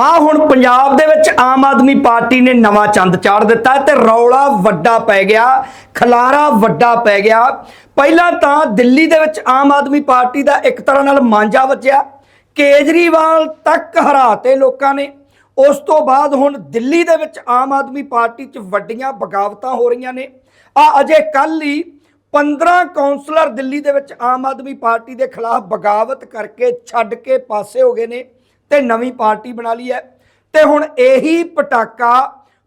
ਆ ਹੁਣ ਪੰਜਾਬ ਦੇ ਵਿੱਚ ਆਮ ਆਦਮੀ ਪਾਰਟੀ ਨੇ ਨਵਾਂ ਚੰਦ ਚਾੜ ਦਿੱਤਾ ਤੇ ਰੌਲਾ ਵੱਡਾ ਪੈ ਗਿਆ, ਖਲਾਰਾ ਵੱਡਾ ਪੈ ਗਿਆ। ਪਹਿਲਾਂ ਤਾਂ ਦਿੱਲੀ ਦੇ ਵਿੱਚ ਆਮ ਆਦਮੀ ਪਾਰਟੀ ਦਾ ਇੱਕ ਤਰ੍ਹਾਂ ਨਾਲ ਮਾਂਜਾ ਵੱਜਿਆ। ਕੇਜਰੀਵਾਲ ਤੱਕ ਹਰਾਤੇ ਲੋਕਾਂ ਨੇ। ਉਸ ਤੋਂ ਬਾਅਦ ਹੁਣ ਦਿੱਲੀ ਦੇ ਵਿੱਚ ਆਮ ਆਦਮੀ ਪਾਰਟੀ 'ਚ ਵੱਡੀਆਂ ਬਗਾਵਤਾਂ ਹੋ ਰਹੀਆਂ ਨੇ। ਆ ਅਜੇ ਕੱਲ ਹੀ 15 ਕਾਉਂਸਲਰ ਦਿੱਲੀ ਦੇ ਵਿੱਚ ਆਮ ਆਦਮੀ ਪਾਰਟੀ ਦੇ ਖਿਲਾਫ ਬਗਾਵਤ ਕਰਕੇ ਛੱਡ ਕੇ ਪਾਸੇ ਹੋ ਗਏ ਨੇ। ਤੇ ਨਵੀਂ ਪਾਰਟੀ ਬਣਾ ਲਈ ਹੈ। ਤੇ ਹੁਣ ਇਹੀ ਪਟਾਕਾ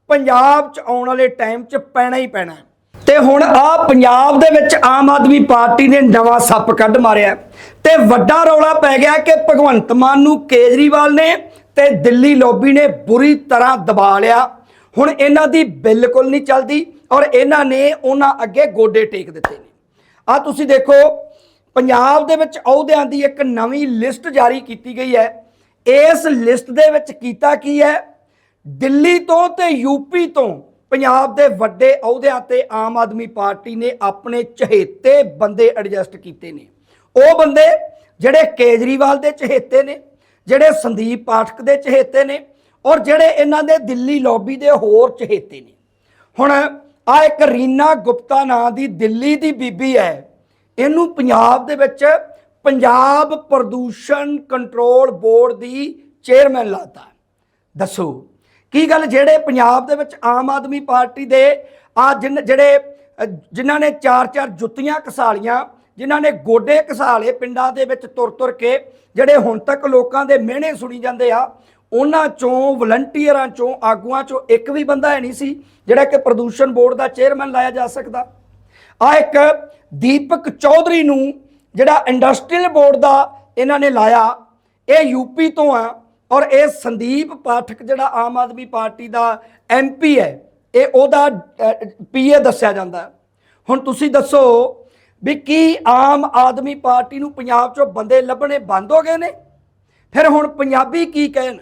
ਪੰਜਾਬ 'ਚ ਆਉਣ ਵਾਲੇ ਟਾਈਮ 'ਚ ਪੈਣਾ ਹੀ ਪੈਣਾ ਹੈ। ਤੇ ਹੁਣ ਆ ਪੰਜਾਬ ਦੇ ਵਿੱਚ ਆਮ ਆਦਮੀ ਪਾਰਟੀ ਨੇ ਨਵਾਂ ਸੱਪ ਕੱਢ ਮਾਰਿਆ ਤੇ ਵੱਡਾ ਰੌਲਾ ਪੈ ਗਿਆ ਕਿ ਭਗਵੰਤ ਮਾਨ ਨੂੰ ਕੇਜਰੀਵਾਲ ਨੇ ਤੇ ਦਿੱਲੀ ਲੋਬੀ ਨੇ ਬੁਰੀ ਤਰ੍ਹਾਂ ਦਬਾ ਲਿਆ। ਹੁਣ ਇਹਨਾਂ ਦੀ ਬਿਲਕੁਲ ਨਹੀਂ ਚੱਲਦੀ ਔਰ ਇਹਨਾਂ ਨੇ ਉਹਨਾਂ ਅੱਗੇ ਗੋਡੇ ਟੇਕ ਦਿੱਤੇ ਨੇ। ਆ ਤੁਸੀਂ ਦੇਖੋ, ਪੰਜਾਬ ਦੇ ਵਿੱਚ ਅਹੁਦਿਆਂ ਦੀ ਇੱਕ ਨਵੀਂ ਲਿਸਟ ਜਾਰੀ ਕੀਤੀ ਗਈ ਹੈ। ਇਸ ਲਿਸਟ ਦੇ ਵਿੱਚ ਕੀਤਾ ਕੀ ਹੈ? ਦਿੱਲੀ ਤੋਂ ਤੇ ਯੂਪੀ ਤੋਂ ਪੰਜਾਬ ਦੇ ਵੱਡੇ ਅਹੁਦਿਆਂ ਤੇ ਆਮ ਆਦਮੀ ਪਾਰਟੀ ਨੇ ਆਪਣੇ ਚਹੇਤੇ ਬੰਦੇ ਐਡਜਸਟ ਕੀਤੇ ਨੇ। ਉਹ ਬੰਦੇ ਜਿਹੜੇ ਕੇਜਰੀਵਾਲ ਦੇ ਚਹੇਤੇ ਨੇ, ਜਿਹੜੇ ਸੰਦੀਪ ਪਾਠਕ ਦੇ ਚਹੇਤੇ ਨੇ ਔਰ ਜਿਹੜੇ ਇਹਨਾਂ ਦੇ ਦਿੱਲੀ ਲੌਬੀ ਦੇ ਹੋਰ ਚਹੇਤੇ ਨੇ। ਹੁਣ ਆ ਇੱਕ ਰੀਨਾ ਗੁਪਤਾ ਨਾਂ ਦੀ ਦਿੱਲੀ ਦੀ ਬੀਬੀ ਹੈ। ਇਹਨੂੰ ਪੰਜਾਬ ਦੇ ਵਿੱਚ ਪੰਜਾਬ ਪ੍ਰਦੂਸ਼ਣ ਕੰਟਰੋਲ ਬੋਰਡ ਦੀ ਚੇਅਰਮੈਨ ਲਾਤਾ ਦੱਸੋ, ਕੀ ਗੱਲ ਜਿਹੜੇ ਪੰਜਾਬ ਦੇ ਵਿੱਚ ਆਮ ਆਦਮੀ ਪਾਰਟੀ ਦੇ ਆ ਜਿਨ, ਜਿਹੜੇ ਜਿਨ੍ਹਾਂ ਨੇ ਚਾਰ ਚਾਰ ਜੁੱਤੀਆਂ ਘਸਾਲੀਆਂ ਜਿਨ੍ਹਾਂ ਨੇ ਗੋਡੇ ਘਸਾਲੇ ਪਿੰਡਾਂ ਦੇ ਵਿੱਚ ਤੁਰ ਤੁਰ ਕੇ, ਜਿਹੜੇ ਹੁਣ ਤੱਕ ਲੋਕਾਂ ਦੇ ਮਿਹਣੇ ਸੁਣੀ ਜਾਂਦੇ ਆ, ਉਹਨਾਂ ਚੋਂ, ਵਲੰਟੀਅਰਾਂ ਚੋਂ, ਆਗੂਆਂ ਚੋਂ ਇੱਕ ਵੀ ਬੰਦਾ ਹੈ ਨਹੀਂ ਸੀ ਜਿਹੜਾ ਕਿ ਪ੍ਰਦੂਸ਼ਣ ਬੋਰਡ ਦਾ ਚੇਅਰਮੈਨ ਲਾਇਆ ਜਾ ਸਕਦਾ। ਆ ਇੱਕ ਦੀਪਕ ਚੌਧਰੀ ਨੂੰ ਜਿਹੜਾ ਇੰਡਸਟਰੀਅਲ ਬੋਰਡ ਦਾ ਇਹਨਾਂ ਨੇ ਲਾਇਆ, ਇਹ ਯੂਪੀ ਤੋਂ ਆ ਔਰ ਇਹ ਸੰਦੀਪ ਪਾਠਕ ਜਿਹੜਾ ਆਮ ਆਦਮੀ ਪਾਰਟੀ ਦਾ ਐਮਪੀ ਹੈ, ਇਹ ਉਹਦਾ ਪੀਏ ਦੱਸਿਆ ਜਾਂਦਾ। ਹੁਣ ਤੁਸੀਂ ਦੱਸੋ ਵੀ ਕੀ ਆਮ ਆਦਮੀ ਪਾਰਟੀ ਨੂੰ ਪੰਜਾਬ 'ਚੋਂ ਬੰਦੇ ਲੱਭਣੇ ਬੰਦ ਹੋ ਗਏ ਨੇ? ਫਿਰ ਹੁਣ ਪੰਜਾਬੀ ਕੀ ਕਹਿਣ?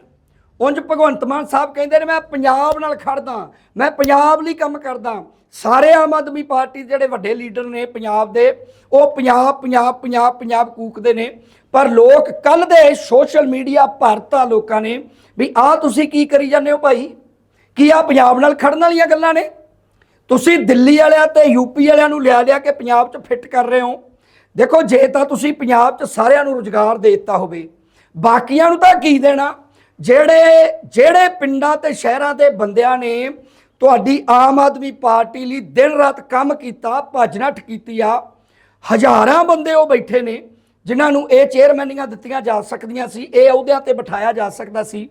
ਉਂਝ ਭਗਵੰਤ ਮਾਨ ਸਾਹਿਬ ਕਹਿੰਦੇ ਨੇ, ਮੈਂ ਪੰਜਾਬ ਨਾਲ ਖੜਦਾ, ਮੈਂ ਪੰਜਾਬ ਲਈ ਕੰਮ ਕਰਦਾ। ਸਾਰੇ ਆਮ ਆਦਮੀ ਪਾਰਟੀ ਦੇ ਜਿਹੜੇ ਵੱਡੇ ਲੀਡਰ ਨੇ ਪੰਜਾਬ ਦੇ, ਉਹ ਪੰਜਾਬ ਪੰਜਾਬ ਪੰਜਾਬ ਪੰਜਾਬ ਕੂਕਦੇ ਨੇ। ਪਰ ਲੋਕ ਕੱਲ ਦੇ ਸੋਸ਼ਲ ਮੀਡੀਆ ਭਰਤਾ ਲੋਕਾਂ ਨੇ ਵੀ ਆਹ ਤੁਸੀਂ ਕੀ ਕਰੀ ਜਾਂਦੇ ਹੋ ਭਾਈ? ਕੀ ਆ ਪੰਜਾਬ ਨਾਲ ਖੜਨ ਵਾਲੀਆਂ ਗੱਲਾਂ ਨੇ? ਤੁਸੀਂ ਦਿੱਲੀ ਵਾਲਿਆਂ ਤੇ ਯੂਪੀ ਵਾਲਿਆਂ ਨੂੰ ਲਿਆ ਲਿਆ ਕੇ ਪੰਜਾਬ 'ਚ ਫਿੱਟ ਕਰ ਰਹੇ ਹੋ। ਦੇਖੋ, ਜੇ ਤਾਂ ਤੁਸੀਂ ਪੰਜਾਬ 'ਚ ਸਾਰਿਆਂ ਨੂੰ ਰੁਜ਼ਗਾਰ ਦੇ ਦਿੱਤਾ ਹੋਵੇ, ਬਾਕੀਆਂ ਨੂੰ ਤਾਂ ਕੀ ਦੇਣਾ? ਜਿਹੜੇ ਜਿਹੜੇ ਪਿੰਡਾਂ ਤੇ ਸ਼ਹਿਰਾਂ ਦੇ ਬੰਦਿਆਂ ਨੇ ਤੁਹਾਡੀ ਆਮ ਆਦਮੀ ਪਾਰਟੀ ਲਈ ਦਿਨ ਰਾਤ ਕੰਮ ਕੀਤਾ, ਭੱਜ ਨੱਠ ਕੀਤੀ ਆ, ਹਜ਼ਾਰਾਂ ਬੰਦੇ ਉਹ ਬੈਠੇ ਨੇ, ਜਿਨ੍ਹਾਂ ਨੂੰ ਇਹ ਚੇਅਰਮੈਨੀਆਂ ਦਿੱਤੀਆਂ ਜਾ ਸਕਦੀਆਂ ਸੀ, ਇਹ ਅਹੁਦਿਆਂ ਤੇ ਬਿਠਾਇਆ ਜਾ ਸਕਦਾ ਸੀ।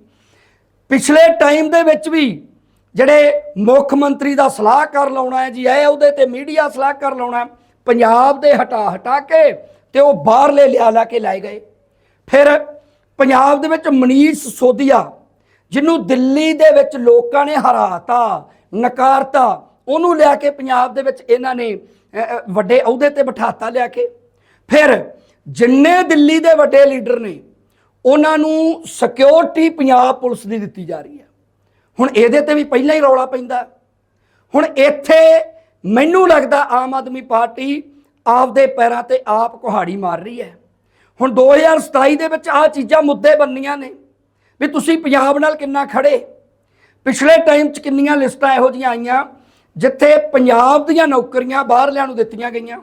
ਪਿਛਲੇ ਟਾਈਮ ਦੇ ਵਿੱਚ ਵੀ ਜਿਹੜੇ ਮੁੱਖ ਮੰਤਰੀ ਦਾ ਸਲਾਹਕਾਰ ਲਾਉਣਾ ਹੈ ਜੀ, ਇਹ ਉਹਦੇ ਤੇ ਮੀਡੀਆ ਸਲਾਹਕਾਰ ਲਾਉਣਾ ਪੰਜਾਬ ਦੇ ਹਟਾ ਹਟਾ ਕੇ ਤੇ ਉਹ ਬਾਹਰਲੇ ਲਿਆ ਲਾ ਕੇ ਲਾਏ ਗਏ। ਫਿਰ ਪੰਜਾਬ ਦੇ ਵਿੱਚ ਮਨੀਸ਼ ਸੋਧੀਆ, ਜਿਹਨੂੰ ਦਿੱਲੀ ਦੇ ਵਿੱਚ ਲੋਕਾਂ ਨੇ ਹਰਾਤਾ, ਨਕਾਰਤਾ, ਉਹਨੂੰ ਲਿਆ ਕੇ ਪੰਜਾਬ ਦੇ ਵਿੱਚ ਇਹਨਾਂ ਨੇ ਵੱਡੇ ਅਹੁਦੇ ਤੇ ਬਿਠਾਤਾ ਲਿਆ ਕੇ। ਫਿਰ ਜਿੰਨੇ ਦਿੱਲੀ ਦੇ ਵੱਡੇ ਲੀਡਰ ਨੇ, ਉਹਨਾਂ ਨੂੰ ਸਿਕਿਉਰਿਟੀ ਪੰਜਾਬ ਪੁਲਿਸ ਦੀ ਦਿੱਤੀ ਜਾ ਰਹੀ ਹੈ। ਹੁਣ ਇਹਦੇ ਤੇ ਵੀ ਪਹਿਲਾਂ ਹੀ ਰੌਲਾ ਪੈਂਦਾ ਹੁਣ ਇੱਥੇ ਮੈਨੂੰ ਲੱਗਦਾ ਆਮ ਆਦਮੀ ਪਾਰਟੀ ਆਪਦੇ ਪੈਰਾਂ ਤੇ ਆਪ ਕੁਹਾੜੀ ਮਾਰ ਰਹੀ ਹੈ। ਹੁਣ 2027 ਦੇ ਵਿੱਚ ਆਹ ਚੀਜ਼ਾਂ ਮੁੱਦੇ ਬੰਨੀਆਂ ਨੇ ਵੀ ਤੁਸੀਂ ਪੰਜਾਬ ਨਾਲ ਕਿੰਨਾ ਖੜੇ। ਪਿਛਲੇ ਟਾਈਮ 'ਚ ਕਿੰਨੀਆਂ ਲਿਸਟਾਂ ਇਹੋ ਜਿਹੀਆਂ ਆਈਆਂ ਜਿੱਥੇ ਪੰਜਾਬ ਦੀਆਂ ਨੌਕਰੀਆਂ ਬਾਹਰਲਿਆਂ ਨੂੰ ਦਿੱਤੀਆਂ ਗਈਆਂ।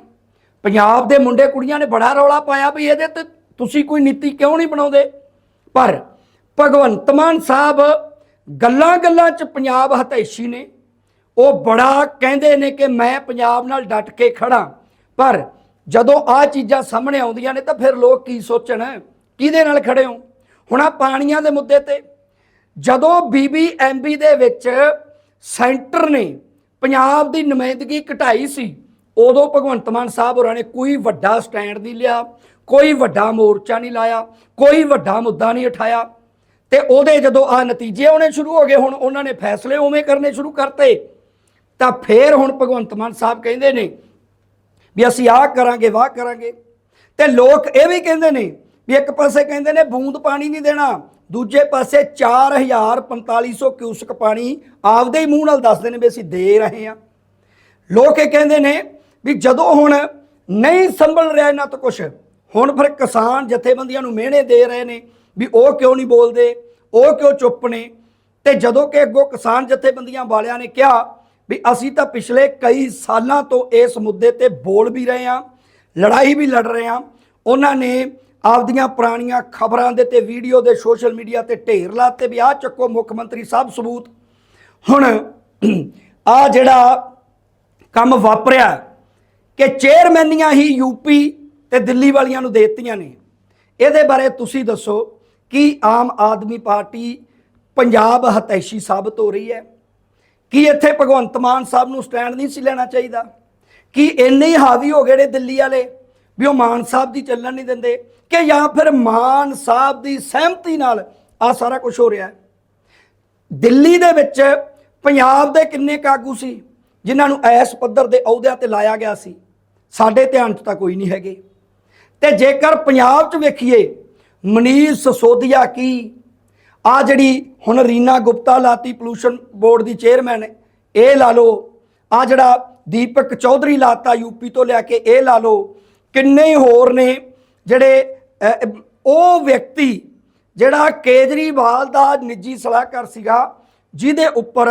ਪੰਜਾਬ ਦੇ ਮੁੰਡੇ ਕੁੜੀਆਂ ਨੇ ਬੜਾ ਰੌਲਾ ਪਾਇਆ ਵੀ ਇਹਦੇ ਤੇ ਤੁਸੀਂ ਕੋਈ ਨੀਤੀ ਕਿਉਂ ਨਹੀਂ ਬਣਾਉਂਦੇ? ਪਰ ਭਗਵੰਤ ਮਾਨ ਸਾਹਿਬ ਗੱਲਾਂ-ਗੱਲਾਂ 'ਚ ਪੰਜਾਬ ਹਤੈਸ਼ੀ ਨੇ। ਉਹ ਬੜਾ ਕਹਿੰਦੇ ਨੇ ਕਿ ਮੈਂ ਪੰਜਾਬ ਨਾਲ ਡਟ ਕੇ ਖੜਾ। ਪਰ ਜਦੋਂ ਆ ਚੀਜ਼ਾਂ ਸਾਹਮਣੇ ਆਉਂਦੀਆਂ ਨੇ ਤਾਂ ਫਿਰ ਲੋਕ ਕੀ ਸੋਚਣ? ਕਿਹਦੇ ਨਾਲ ਖੜੇ ਹੋ? ਹੁਣ ਆ ਪਾਣੀਆਂ ਦੇ ਮੁੱਦੇ ਤੇ ਜਦੋਂ ਬੀਬੀਐਮਬੀ ਦੇ ਵਿੱਚ ਸੈਂਟਰ ਨੇ ਪੰਜਾਬ ਦੀ ਨੁਮਾਇੰਦਗੀ ਘਟਾਈ ਸੀ, ਉਦੋਂ ਭਗਵੰਤ ਮਾਨ ਸਾਹਿਬ ਹੋਰਾਂ ਨੇ ਕੋਈ ਵੱਡਾ ਸਟੈਂਡ ਨਹੀਂ ਲਿਆ, ਕੋਈ ਵੱਡਾ ਮੋਰਚਾ ਨਹੀਂ ਲਾਇਆ, ਕੋਈ ਵੱਡਾ ਮੁੱਦਾ ਨਹੀਂ ਉਠਾਇਆ। ਤੇ ਉਹਦੇ ਜਦੋਂ ਆ ਨਤੀਜੇ ਆਉਣੇ ਸ਼ੁਰੂ ਹੋ ਗਏ, ਹੁਣ ਉਹਨਾਂ ਨੇ ਫੈਸਲੇ ਉਵੇਂ ਕਰਨੇ ਸ਼ੁਰੂ ਕਰਤੇ, ਤਾਂ ਫੇਰ ਹੁਣ ਭਗਵੰਤ ਮਾਨ ਸਾਹਿਬ ਕਹਿੰਦੇ ਨੇ ਵੀ ਅਸੀਂ ਆਹ ਕਰਾਂਗੇ, ਵਾਹ ਕਰਾਂਗੇ। ਤੇ ਲੋਕ ਇਹ ਵੀ ਕਹਿੰਦੇ ਨੇ ਵੀ ਇੱਕ ਪਾਸੇ ਕਹਿੰਦੇ ਨੇ ਬੂੰਦ ਪਾਣੀ ਨਹੀਂ ਦੇਣਾ, ਦੂਜੇ ਪਾਸੇ 4450 ਕਿਊਸਕ ਪਾਣੀ ਆਪਦੇ ਹੀ ਮੂੰਹ ਨਾਲ ਦੱਸਦੇ ਨੇ ਵੀ ਅਸੀਂ ਦੇ ਰਹੇ ਹਾਂ। ਲੋਕ ਇਹ ਕਹਿੰਦੇ ਨੇ ਵੀ ਜਦੋਂ ਹੁਣ ਨਹੀਂ ਸੰਭਲ ਰਿਹਾ ਇਹਨਾਂ ਤੋਂ ਕੁਝ ਹੁਣ ਫਿਰ ਕਿਸਾਨ ਜਥੇਬੰਦੀਆਂ ਨੂੰ ਮਿਹਣੇ ਦੇ ਰਹੇ ਨੇ ਵੀ ਉਹ ਕਿਉਂ ਨਹੀਂ ਬੋਲਦੇ, ਉਹ ਕਿਉਂ ਚੁੱਪ ਨੇ। ਤੇ ਜਦੋਂ ਕਿ ਅੱਗੋਂ ਕਿਸਾਨ ਜਥੇਬੰਦੀਆਂ ਵਾਲਿਆਂ ਨੇ ਕਿਹਾ ਵੀ ਅਸੀਂ ਤਾਂ ਪਿਛਲੇ ਕਈ ਸਾਲਾਂ ਤੋਂ ਇਸ ਮੁੱਦੇ ਤੇ ਬੋਲ ਵੀ ਰਹੇ ਹਾਂ, ਲੜਾਈ ਵੀ ਲੜ ਰਹੇ ਹਾਂ। ਉਹਨਾਂ ਨੇ ਆਪਦੀਆਂ ਪੁਰਾਣੀਆਂ ਖਬਰਾਂ ਦੇ ਤੇ ਵੀਡੀਓ ਦੇ ਸੋਸ਼ਲ ਮੀਡੀਆ ਤੇ ਢੇਰ ਲਾਤੇ ਵੀ ਆਹ ਚੱਕੋ ਮੁੱਖ ਮੰਤਰੀ ਸਾਹਿਬ ਸਬੂਤ। ਹੁਣ ਆ ਜਿਹੜਾ ਕੰਮ ਵਾਪਰਿਆ ਕਿ ਚੇਅਰਮੈਨੀਆਂ ਹੀ ਯੂਪੀ ਤੇ ਦਿੱਲੀ ਵਾਲੀਆਂ ਨੂੰ ਦੇਤੀਆਂ ਨੇ। ਇਹਦੇ ਬਾਰੇ ਤੁਸੀਂ ਦੱਸੋ ਕਿ ਆਮ ਆਦਮੀ ਪਾਰਟੀ ਪੰਜਾਬ ਹਤੈਸ਼ੀ ਸਾਬਤ ਹੋ ਰਹੀ ਹੈ। ਕੀ ਇੱਥੇ ਭਗਵੰਤ ਮਾਨ ਸਾਹਿਬ ਨੂੰ ਸਟੈਂਡ ਨਹੀਂ ਸੀ ਲੈਣਾ ਚਾਹੀਦਾ? ਕੀ ਇੰਨੇ ਹੀ ਹਾਵੀ ਹੋ ਗਏ ਨੇ ਦਿੱਲੀ ਵਾਲੇ ਵੀ ਉਹ ਮਾਨ ਸਾਹਿਬ ਦੀ ਚੱਲਣ ਨਹੀਂ ਦਿੰਦੇ ਕਿ ਜਾਂ ਫਿਰ ਮਾਨ ਸਾਹਿਬ ਦੀ ਸਹਿਮਤੀ ਨਾਲ ਆ ਸਾਰਾ ਕੁਝ ਹੋ ਰਿਹਾ ਦਿੱਲੀ ਦੇ ਵਿੱਚ ਪੰਜਾਬ ਦੇ ਕਿੰਨੇ ਕਾਗੂ ਸੀ ਜਿਨ੍ਹਾਂ ਨੂੰ ਐਸ ਪੱਧਰ ਦੇ ਅਹੁਦਿਆਂ ਤੇ ਲਾਇਆ ਗਿਆ ਸੀ? ਸਾਡੇ ਧਿਆਨ 'ਚ ਤਾਂ ਕੋਈ ਨਹੀਂ ਹੈਗੇ। ਤੇ ਜੇਕਰ ਪੰਜਾਬ 'ਚ ਵੇਖੀਏ, ਮਨੀਸ਼ ਸਸੋਦੀਆ ਕੀ ਆ ਜਿਹੜੀ ਹੁਣ ਰੀਨਾ ਗੁਪਤਾ ਲਾਤੀ ਪੋਲੂਸ਼ਨ ਬੋਰਡ ਦੀ ਚੇਅਰਮੈਨ ਇਹ ਲਾ ਲਓ। ਆ ਜਿਹੜਾ ਦੀਪਕ ਚੌਧਰੀ ਲਾਤਾ ਯੂਪੀ ਤੋਂ ਲਿਆ ਕੇ, ਇਹ ਲਾ ਲਓ। ਕਿੰਨੇ ਹੋਰ ਨੇ ਜਿਹੜੇ ਉਹ ਵਿਅਕਤੀ ਜਿਹੜਾ ਕੇਜਰੀਵਾਲ ਦਾ ਨਿੱਜੀ ਸਲਾਹਕਾਰ ਸੀਗਾ, ਜਿਹਦੇ ਉੱਪਰ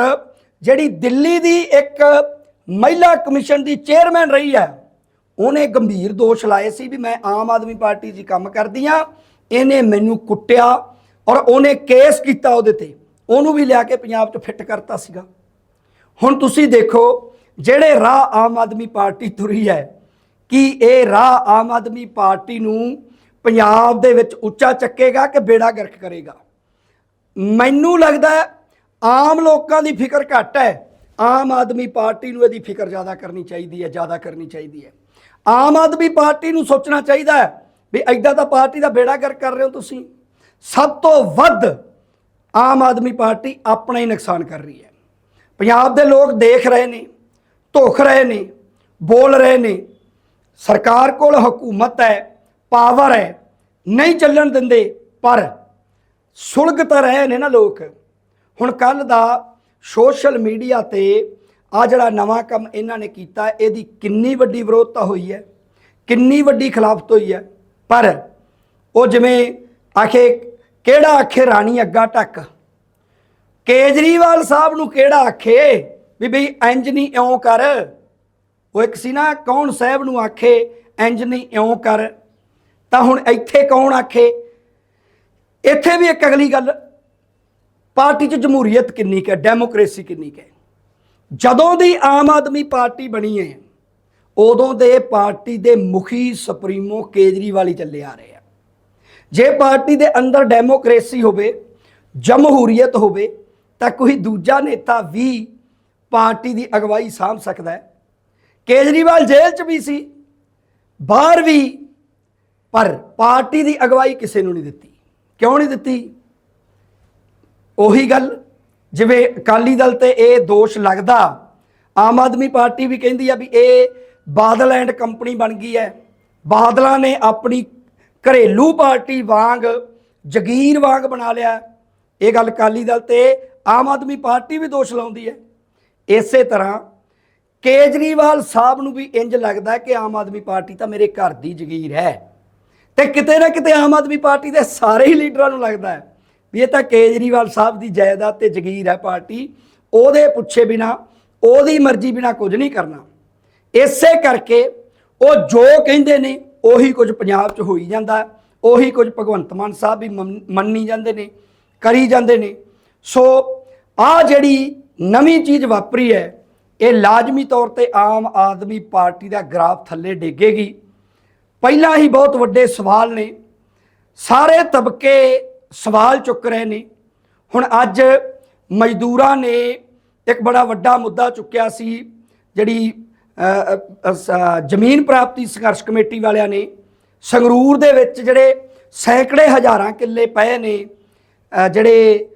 ਜਿਹੜੀ ਦਿੱਲੀ ਦੀ ਇੱਕ ਮਹਿਲਾ ਕਮਿਸ਼ਨ ਦੀ ਚੇਅਰਮੈਨ ਰਹੀ ਹੈ, ਉਹਨੇ ਗੰਭੀਰ ਦੋਸ਼ ਲਾਏ ਸੀ ਵੀ ਮੈਂ ਆਮ ਆਦਮੀ ਪਾਰਟੀ 'ਚ ਕੰਮ ਕਰਦੀ ਆ ਇਹਨੇ ਮੈਨੂੰ ਕੁੱਟਿਆ। ਔਰ ਉਹਨੇ ਕੇਸ ਕੀਤਾ ਉਹਦੇ ਤੇ। ਉਹਨੂੰ ਵੀ ਲਿਆ ਕੇ ਪੰਜਾਬ 'ਚ ਫਿੱਟ ਕਰਤਾ ਸੀਗਾ। ਹੁਣ ਤੁਸੀਂ ਦੇਖੋ, ਜਿਹੜੇ ਰਾਹ ਆਮ ਆਦਮੀ ਪਾਰਟੀ ਤੁਰੀ ਹੈ, ਕਿ ਇਹ ਰਾਹ ਆਮ ਆਦਮੀ ਪਾਰਟੀ ਨੂੰ ਪੰਜਾਬ ਦੇ ਵਿੱਚ ਉੱਚਾ ਚੱਕੇਗਾ ਕਿ ਬੇੜਾ ਗਰਕ ਕਰੇਗਾ? ਮੈਨੂੰ ਲੱਗਦਾ ਆਮ ਲੋਕਾਂ ਦੀ ਫਿਕਰ ਘੱਟ ਹੈ। ਆਮ ਆਦਮੀ ਪਾਰਟੀ ਨੂੰ ਇਹਦੀ ਫਿਕਰ ਜ਼ਿਆਦਾ ਕਰਨੀ ਚਾਹੀਦੀ ਹੈ, ਜ਼ਿਆਦਾ ਕਰਨੀ ਚਾਹੀਦੀ ਹੈ। ਆਮ ਆਦਮੀ ਪਾਰਟੀ ਨੂੰ ਸੋਚਣਾ ਚਾਹੀਦਾ ਹੈ ਵੀ ਐਡਾ ਤਾਂ ਪਾਰਟੀ ਦਾ ਬੇੜਾ ਗਰਕ ਕਰ ਰਹੇ ਹੋ ਤੁਸੀਂ। ਸਭ ਤੋਂ ਵੱਧ ਆਮ ਆਦਮੀ ਪਾਰਟੀ ਆਪਣਾ ਹੀ ਨੁਕਸਾਨ ਕਰ ਰਹੀ ਹੈ। ਪੰਜਾਬ ਦੇ ਲੋਕ ਦੇਖ ਰਹੇ ਨੇ, ਧੋਖ ਰਹੇ ਨੇ, ਬੋਲ ਰਹੇ ਨੇ, ਸਰਕਾਰ ਕੋਲ ਹਕੂਮਤ ਹੈ, ਪਾਵਰ ਹੈ, ਨਹੀਂ ਚੱਲਣ ਦਿੰਦੇ, ਪਰ ਸੁਲਗ ਤਾਂ ਰਹੇ ਨੇ ਨਾ ਲੋਕ। ਹੁਣ ਕੱਲ ਦਾ ਸੋਸ਼ਲ ਮੀਡੀਆ ਤੇ ਆ ਜਿਹੜਾ ਨਵਾਂ ਕੰਮ ਇਹਨਾਂ ਨੇ ਕੀਤਾ, ਇਹਦੀ ਕਿੰਨੀ ਵੱਡੀ ਵਿਰੋਧਤਾ ਹੋਈ ਹੈ, ਕਿੰਨੀ ਵੱਡੀ ਖਿਲਾਫਤ ਹੋਈ ਹੈ, ਪਰ ਉਹ ਜਿਵੇਂ ਆਖੇ ਕਿਹੜਾ ਆਖੇ ਰਾਣੀ ਅੱਗਾ ਟੱਕ ਕੇਜਰੀਵਾਲ ਸਾਹਿਬ ਨੂੰ ਕਿਹੜਾ ਆਖੇ? ਵੀ ਬਈ ਇੰਜ ਨਹੀਂ ਇਉਂ ਕਰ। ਉਹ ਇੱਕ ਸੀ ਨਾ, ਕੌਣ ਸਾਹਿਬ ਨੂੰ ਆਖੇ ਇੰਜ ਨਹੀਂ ਇਉਂ ਕਰ। ਤਾਂ ਹੁਣ ਇੱਥੇ ਕੌਣ ਆਖੇ? ਇੱਥੇ ਵੀ ਇੱਕ ਅਗਲੀ ਗੱਲ, ਪਾਰਟੀ 'ਚ ਜਮਹੂਰੀਅਤ ਕਿੰਨੀ ਕੁ ਹੈ, ਡੈਮੋਕ੍ਰੇਸੀ ਕਿੰਨੀ ਕੁ ਹੈ? ਜਦੋਂ ਦੀ ਆਮ ਆਦਮੀ ਪਾਰਟੀ ਬਣੀ ਹੈ, ਉਦੋਂ ਦੇ ਪਾਰਟੀ ਦੇ ਮੁਖੀ ਸੁਪਰੀਮੋ ਕੇਜਰੀਵਾਲ ਹੀ ਚੱਲੇ ਆ ਰਹੇ ਆ। ਜੇ ਪਾਰਟੀ ਦੇ ਅੰਦਰ ਡੈਮੋਕ੍ਰੇਸੀ ਹੋਵੇ, ਜਮਹੂਰੀਅਤ ਹੋਵੇ, ਤਾਂ ਕੋਈ ਦੂਜਾ ਨੇਤਾ ਵੀ ਪਾਰਟੀ ਦੀ ਅਗਵਾਈ ਸਾਂਭ ਸਕਦਾ ਹੈ। ਕੇਜਰੀਵਾਲ ਜੇਲ੍ਹ 'ਚ ਵੀ ਸੀ, ਬਾਹਰ ਵੀ, ਪਰ ਪਾਰਟੀ ਦੀ ਅਗਵਾਈ ਕਿਸੇ ਨੂੰ ਨਹੀਂ ਦਿੱਤੀ। ਕਿਉਂ ਨਹੀਂ ਦਿੱਤੀ? ਉਹੀ ਗੱਲ, ਜਿਵੇਂ ਅਕਾਲੀ ਦਲ ਤੇ ਇਹ ਦੋਸ਼ ਲੱਗਦਾ, ਆਮ ਆਦਮੀ ਪਾਰਟੀ ਵੀ ਕਹਿੰਦੀ ਆ ਵੀ ਇਹ ਬਾਦਲ ਐਂਡ ਕੰਪਨੀ ਬਣ ਗਈ ਹੈ। ਬਾਦਲਾਂ ਨੇ ਆਪਣੀ ਘਰੇਲੂ ਪਾਰਟੀ ਵਾਂਗ ਜਗੀਰ ਵਾਂਗ ਬਣਾ ਲਿਆ। ਇਹ ਗੱਲ ਅਕਾਲੀ ਦਲ ਤੇ ਆਮ ਆਦਮੀ ਪਾਰਟੀ ਵੀ ਦੋਸ਼ ਲਾਉਂਦੀ ਹੈ। ਇਸੇ ਤਰ੍ਹਾਂ ਕੇਜਰੀਵਾਲ ਸਾਹਿਬ ਨੂੰ ਵੀ ਇੰਜ ਲੱਗਦਾ ਕਿ ਆਮ ਆਦਮੀ ਪਾਰਟੀ ਤਾਂ ਮੇਰੇ ਘਰ ਦੀ ਜਗੀਰ ਹੈ। ਤੇ ਕਿਤੇ ਨਾ ਕਿਤੇ ਆਮ ਆਦਮੀ ਪਾਰਟੀ ਦੇ ਸਾਰੇ ਹੀ ਲੀਡਰਾਂ ਨੂੰ ਲੱਗਦਾ ਹੈ ਵੀ ਇਹ ਤਾਂ ਕੇਜਰੀਵਾਲ ਸਾਹਿਬ ਦੀ ਜਾਇਦਾਦ ਤੇ ਜਗੀਰ ਹੈ ਪਾਰਟੀ। ਉਹਦੇ ਪੁੱਛੇ ਬਿਨਾ, ਉਹਦੀ ਮਰਜ਼ੀ ਬਿਨਾ ਕੁਝ ਨਹੀਂ ਕਰਨਾ। ਇਸੇ ਕਰਕੇ ਉਹ ਜੋ ਕਹਿੰਦੇ ਨੇ ਉਹੀ ਕੁਝ ਪੰਜਾਬ 'ਚ ਹੋਈ ਜਾਂਦਾ ਉਹੀ ਕੁਝ ਭਗਵੰਤ ਮਾਨ ਸਾਹਿਬ ਵੀ ਮੰਨ- ਮੰਨੀ ਜਾਂਦੇ ਨੇ, ਕਰੀ ਜਾਂਦੇ ਨੇ। ਸੋ ਆ ਜਿਹੜੀ ਨਵੀਂ ਚੀਜ਼ ਵਾਪਰੀ ਹੈ, ਇਹ ਲਾਜ਼ਮੀ ਤੌਰ ਤੇ ਆਮ ਆਦਮੀ ਪਾਰਟੀ ਦਾ ਗ੍ਰਾਫ ਥੱਲੇ ਡੇਗੇਗੀ। ਪਹਿਲਾਂ ਹੀ ਬਹੁਤ ਵੱਡੇ ਸਵਾਲ ਨੇ। ਸਾਰੇ ਤਬਕੇ ਸਵਾਲ ਚੁੱਕ ਰਹੇ ਨੇ। ਹੁਣ ਅੱਜ ਮਜ਼ਦੂਰਾਂ ਨੇ ਇੱਕ ਬੜਾ ਵੱਡਾ ਮੁੱਦਾ ਚੁੱਕਿਆ ਸੀ, ਜਿਹੜੀ ਜ਼ਮੀਨ ਪ੍ਰਾਪਤੀ ਸੰਘਰਸ਼ ਕਮੇਟੀ ਵਾਲਿਆਂ ਨੇ ਸੰਗਰੂਰ ਦੇ ਵਿੱਚ ਜਿਹੜੇ ਸੈਂਕੜੇ ਹਜ਼ਾਰਾਂ ਕਿੱਲੇ ਪਏ ਨੇ ਜਿਹੜੇ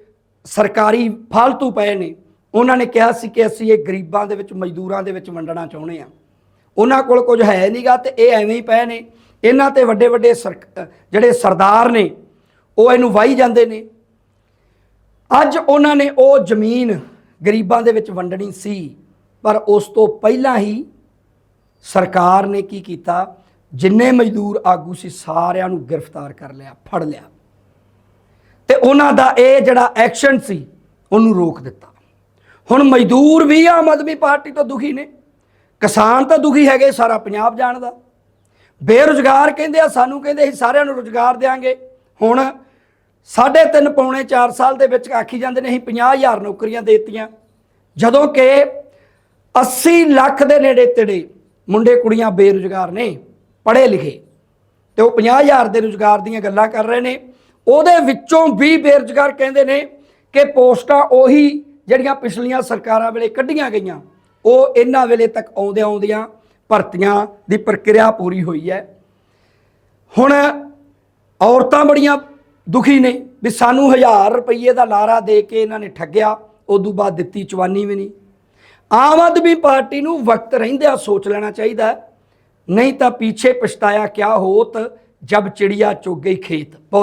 ਸਰਕਾਰੀ ਫਾਲਤੂ ਪਏ ਨੇ, ਉਹਨਾਂ ਨੇ ਕਿਹਾ ਸੀ ਕਿ ਅਸੀਂ ਇਹ ਗਰੀਬਾਂ ਦੇ ਵਿੱਚ, ਮਜ਼ਦੂਰਾਂ ਦੇ ਵਿੱਚ ਵੰਡਣਾ ਚਾਹੁੰਦੇ ਆ ਉਹਨਾਂ ਕੋਲ ਕੁਝ ਹੈ ਨਹੀਂਗਾ ਤੇ ਇਹ ਐਵੇਂ ਹੀ ਪਏ ਨੇ। ਇਹਨਾਂ ਤੇ ਵੱਡੇ ਵੱਡੇ ਸਰਕ- ਜਿਹੜੇ ਸਰਦਾਰ ਨੇ, ਉਹ ਇਹਨੂੰ ਵਾਹੀ ਜਾਂਦੇ ਨੇ। ਅੱਜ ਉਹਨਾਂ ਨੇ ਉਹ ਜ਼ਮੀਨ ਗਰੀਬਾਂ ਦੇ ਵਿੱਚ ਵੰਡਣੀ ਸੀ, ਪਰ ਉਸ ਤੋਂ ਪਹਿਲਾਂ ਹੀ ਸਰਕਾਰ ਨੇ ਕੀ ਕੀਤਾ? ਜਿੰਨੇ ਮਜ਼ਦੂਰ ਆਗੂ ਸੀ, ਸਾਰਿਆਂ ਨੂੰ ਗ੍ਰਿਫਤਾਰ ਕਰ ਲਿਆ, ਫੜ ਲਿਆ। ਤੇ ਉਹਨਾਂ ਦਾ ਇਹ ਜਿਹੜਾ ਐਕਸ਼ਨ ਸੀ, ਉਹਨੂੰ ਰੋਕ ਦਿੱਤਾ। ਹੁਣ ਮਜ਼ਦੂਰ ਵੀ ਆਮ ਆਦਮੀ ਪਾਰਟੀ ਤੋਂ ਦੁਖੀ ਨੇ। ਕਿਸਾਨ ਤਾਂ ਦੁਖੀ ਹੈਗੇ ਸਾਰਾ ਪੰਜਾਬ ਜਾਣਦਾ ਬੇਰੁਜ਼ਗਾਰ ਕਹਿੰਦੇ ਆ, ਸਾਨੂੰ ਕਹਿੰਦੇ ਅਸੀਂ ਸਾਰਿਆਂ ਨੂੰ ਰੁਜ਼ਗਾਰ ਦੇਾਂਗੇ ਹੁਣ ਸਾਢੇ ਤਿੰਨ ਪੌਣੇ 4 ਸਾਲ ਦੇ ਵਿੱਚ ਆਖੀ ਜਾਂਦੇ ਨੇ, ਅਸੀਂ 50000 ਨੌਕਰੀਆਂ ਦੇਤੀਆਂ। ਜਦੋਂ ਕਿ 80 ਲੱਖ ਦੇ ਨੇੜੇ ਤੇੜੇ ਮੁੰਡੇ ਕੁੜੀਆਂ ਬੇਰੁਜ਼ਗਾਰ ਨੇ, ਪੜ੍ਹੇ ਲਿਖੇ ਤੇ ਉਹ 50000 ਦੇ ਰੁਜ਼ਗਾਰ ਦੀਆਂ ਗੱਲਾਂ ਕਰ ਰਹੇ ਨੇ। ਉਹਦੇ ਵਿੱਚੋਂ ਵੀ ਬੇਰੁਜ਼ਗਾਰ ਕਹਿੰਦੇ ਨੇ ਕਿ ਪੋਸਟਾਂ ਉਹੀ ਜਿਹੜੀਆਂ ਪਿਛਲੀਆਂ ਸਰਕਾਰਾਂ ਵੇਲੇ ਕੱਢੀਆਂ ਗਈਆਂ, ਉਹ ਇਹਨਾਂ ਵੇਲੇ ਤੱਕ ਆਉਂਦਿਆਂ ਆਉਂਦਿਆਂ ਭਰਤੀਆਂ ਦੀ ਪ੍ਰਕਿਰਿਆ ਪੂਰੀ ਹੋਈ ਹੈ। ਹੁਣ ਔਰਤਾਂ ਬੜੀਆਂ ਦੁਖੀ ਨੇ ਵੀ ਸਾਨੂੰ 1000 ਰੁਪਏ ਦਾ ਲਾਰਾ ਦੇ ਕੇ ਇਹਨਾਂ ਨੇ ਠੱਗਿਆ, ਉਦੋਂ ਬਾਅਦ ਦਿੱਤੀ ਚਵਾਨੀ ਵੀ ਨਹੀਂ। ਆਮ ਆਦਮੀ ਪਾਰਟੀ ਨੂੰ ਵਕਤ ਰਹਿੰਦਿਆਂ ਸੋਚ ਲੈਣਾ ਚਾਹੀਦਾ ਨਹੀਂ ਤਾਂ ਪਿੱਛੇ ਪਛਤਾਇਆ ਕਿਆ ਹੋਤ, ਜਬ ਚਿੜੀਆ ਚੁਗ ਗਈ ਖੇਤ। ਬਹੁਤ